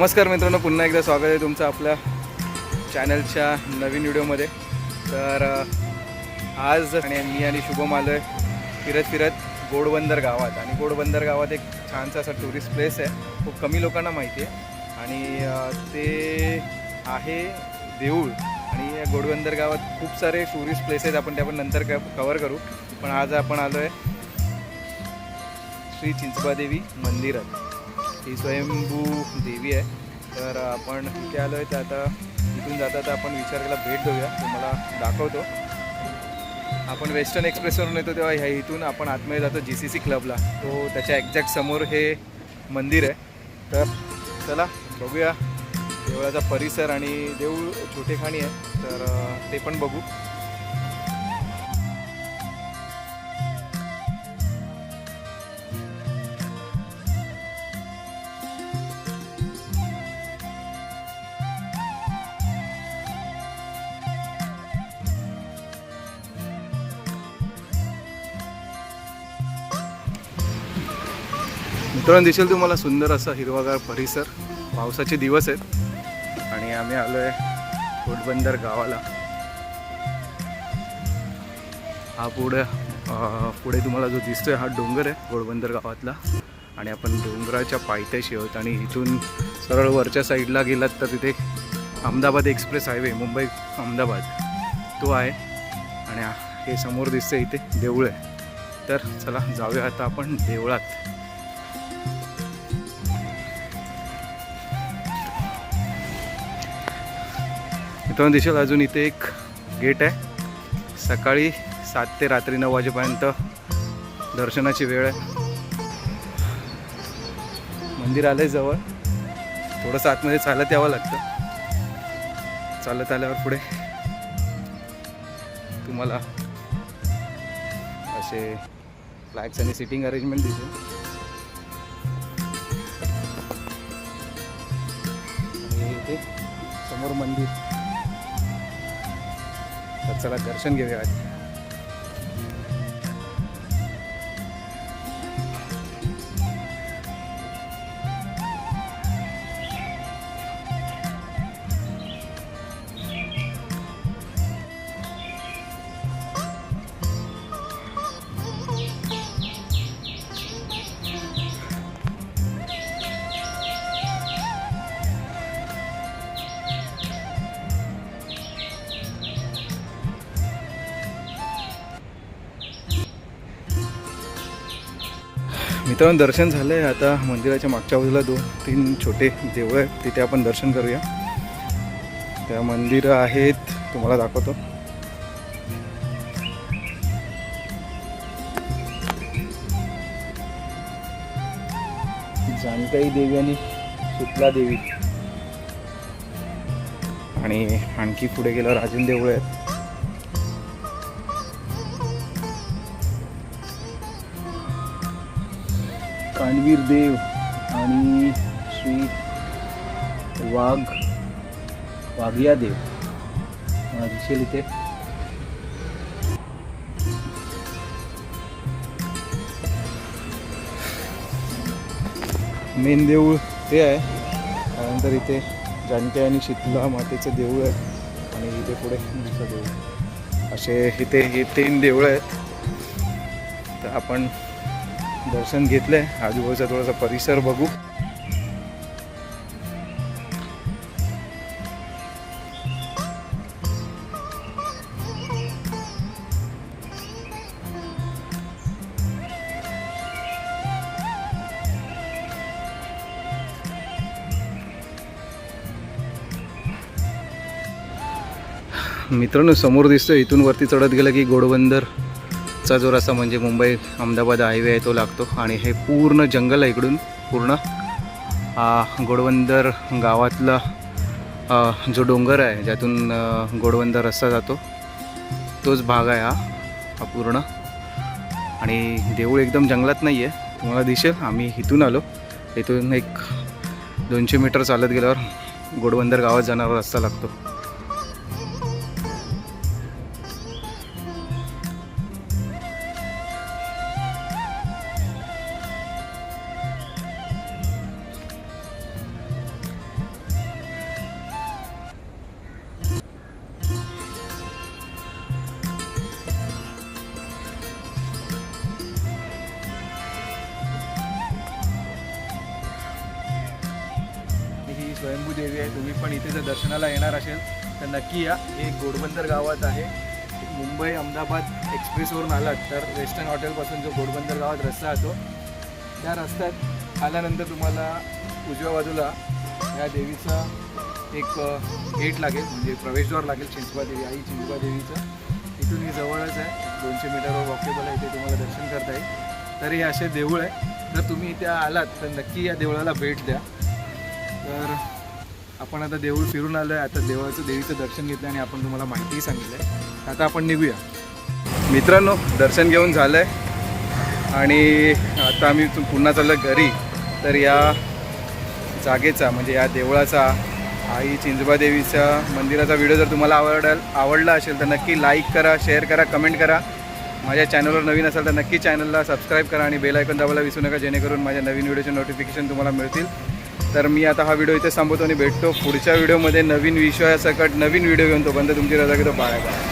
नमस्कार मित्रांनो पुन्हा एकदा स्वागत आहे तुमचं आपल्या चॅनलच्या नवीन व्हिडिओमध्ये. तर आज आणि मी आणि शुभम आलो आहे फिरत फिरत गोडबंदर गावात. आणि गोडबंदर गावात एक छानसा असा टुरिस्ट प्लेस आहे. खूप कमी लोकांना माहिती आहे. आणि ते आहे देऊळ. आणि या गोडबंदर गावात खूप सारे टुरिस्ट प्लेसेस आपण ते आपण नंतर कवर करू. पण आज आपण आलो आहे श्री चिंचबादेवी मंदिरात. ही स्वयंभू देवी आहे. तर आपण इथे आलो आहे तर आता इथून जाता तर आपण विचार केला भेट देऊया. तुम्हाला दाखवतो. आपण वेस्टर्न एक्सप्रेसवरून येतो तेव्हा ह्या इथून आपण आतमध्ये जातो जी सी सी क्लबला तो त्याच्या एक्झॅक्ट समोर हे मंदिर आहे. तर चला बघूया. देवळाचा परिसर आणि देऊळ छोटेखाणी आहे. तर ते पण बघू. मित्रांनो दिसेल तुम्हाला सुंदर असा हिरवागार परिसर. पावसाचे दिवस आहेत. आणि आम्ही आलो आहे पोटबंदर गावाला. हा पुढे पुढे तुम्हाला जो दिसतोय हा डोंगर आहे घोडबंदर गावातला. आणि आपण डोंगराच्या पायथ्याशी आहोत आणि इथून सरळ वरच्या साईडला गेलात तर तिथे अहमदाबाद एक्सप्रेस हायवे मुंबई अहमदाबाद तो आहे. आणि हे समोर दिसतं इथे देऊळ आहे. तर चला जाऊया आता आपण देवळात. मित्रांनो दिसेल अजून इथे एक गेट आहे. सकाळी सात ते रात्री नऊ वाजेपर्यंत दर्शनाची वेळ आहे. मंदिर आलंय जवळ. थोडंसं आतमध्ये चालत यावं लागतं. चालत आल्यावर पुढे तुम्हाला असे फ्लॅग्स आणि सिटिंग अरेंजमेंट दिसेल. समोर मंदिर. तर चला दर्शन घेऊया मित्रांनो दर्शन झालं आहे आता मंदिराच्या मागच्या बाजूला दोन तीन छोटे देवळं आहेत. तिथे आपण दर्शन करूया. त्या मंदिरं आहेत. तुम्हाला दाखवतो. जानकाई देवी आणि शुक्ला देवी. आणि आणखी पुढे गेल्यावर अजून देऊळ आहेत. कानवीर देव आणि श्री वाघ वाघिया देव. दिसेल इथे. मेन देऊळ ते आहे. त्यानंतर इथे जानकी आणि शीतला मातेचं देऊळ आहे. आणि इथे पुढे दुसरं देऊळ. असे इथे हे तीन देऊळ आहेत. तर आपण दर्शन घेतलंय आजूबाजूचा थोडासा परिसर बघू. मित्रांनो समोर दिसतोय इथून वरती चढत गेलं की पुढचा जो रस्ता म्हणजे मुंबई अहमदाबाद हायवे आहे तो लागतो आणि हे पूर्ण जंगल आहे इकडून पूर्ण. गोडवंदर गावातला जो डोंगर आहे ज्यातून गोडवंदर रस्ता जातो तोच भाग आहे हा हा पूर्ण. आणि देऊळ एकदम जंगलात नाही आहे तुम्हाला दिसेल आम्ही इथून आलो. इथून एक दोनशे मीटर चालत गेल्यावर गोडवंदर गावात जाणारा रस्ता लागतो. स्वयंभू देवी आहे. तुम्ही पण इथे जर दर्शनाला येणार असेल तर नक्की या. हे घोडबंदर गावात आहे. मुंबई अहमदाबाद एक्सप्रेसवरून आलात तर वेस्टर्न हॉटेलपासून जो घोडबंदर गावात रस्ता येतो त्या रस्त्यात आल्यानंतर तुम्हाला उजव्या बाजूला या देवीचा एक गेट लागेल म्हणजे प्रवेशद्वार लागेल चिंचबा देवी आई चिंचबा देवीचं. इथून ही जवळच आहे. दोनशे मीटरवर वॉकेबल आहे इथे तुम्हाला दर्शन करता येईल. तर हे असे देऊळ आहे. जर तुम्ही इथे आलात तर नक्की या देवळाला भेट द्या. तर आपण आता देऊळ फिरून आलो आहे आता देवाचं देवीचं दर्शन घेतलं आणि आपण तुम्हाला माहितीही सांगितलं आहे आता आपण निघूया. मित्रांनो दर्शन घेऊन झालं आहे आणि आता आम्ही पुन्हा चाललो घरी. तर या जागेचा म्हणजे या देवळाचा आई चिंचबादेवीच्या मंदिराचा व्हिडिओ जर तुम्हाला आवडल आवडला असेल तर नक्की लाईक करा शेअर करा कमेंट करा. माझ्या चॅनलवर नवीन असाल तर नक्की चॅनलला सबस्क्राईब करा आणि बेल आयकॉन दाबायला विसरू नका जेणेकरून माझ्या नवीन व्हिडिओचे नोटिफिकेशन तुम्हाला मिळतील. तर मी आता हा व्हिडिओ इथे संपवतो आणि भेटतो पुढच्या व्हिडिओमध्ये नवीन विषयासकट नवीन व्हिडिओ घेऊन तोपर्यंत तुमची रजा घेतो बाय बाय